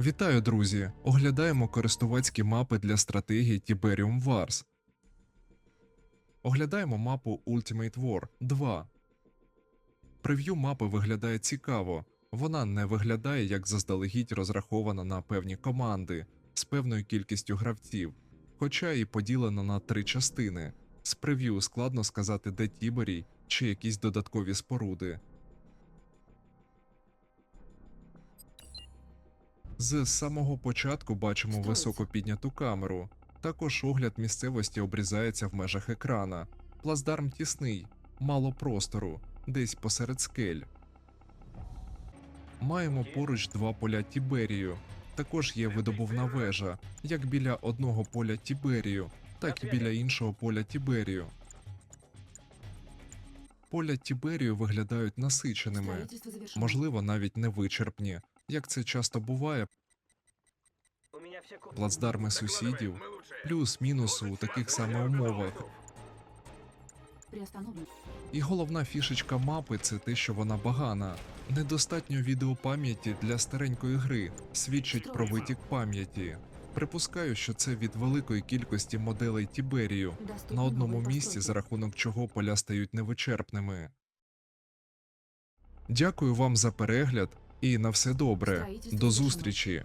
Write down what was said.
Вітаю, друзі! Оглядаємо користувацькі мапи для стратегії Tiberium Wars. Оглядаємо мапу Ultimate War 2. Прев'ю мапи виглядає цікаво. Вона не виглядає як заздалегідь розрахована на певні команди з певною кількістю гравців, хоча і поділена на три частини. З прев'ю складно сказати, де Тіберій чи якісь додаткові споруди. З самого початку бачимо високо підняту камеру. Також огляд місцевості обрізається в межах екрана. Плацдарм тісний, мало простору, десь посеред скель. Маємо поруч два поля Тіберію. Також є видобувна вежа, як біля одного поля Тіберію, так і біля іншого поля Тіберію. Поля Тіберію виглядають насиченими, можливо, навіть невичерпні, як це часто буває? Плацдарми сусідів, плюс-мінус у таких саме умовах. І головна фішечка мапи це те, що вона багана. Недостатньо відеопам'яті для старенької гри. Свідчить про витік пам'яті. Припускаю, що це від великої кількості моделей Тіберію. На одному місці, за рахунок чого поля стають невичерпними. Дякую вам за перегляд і на все добре. До зустрічі!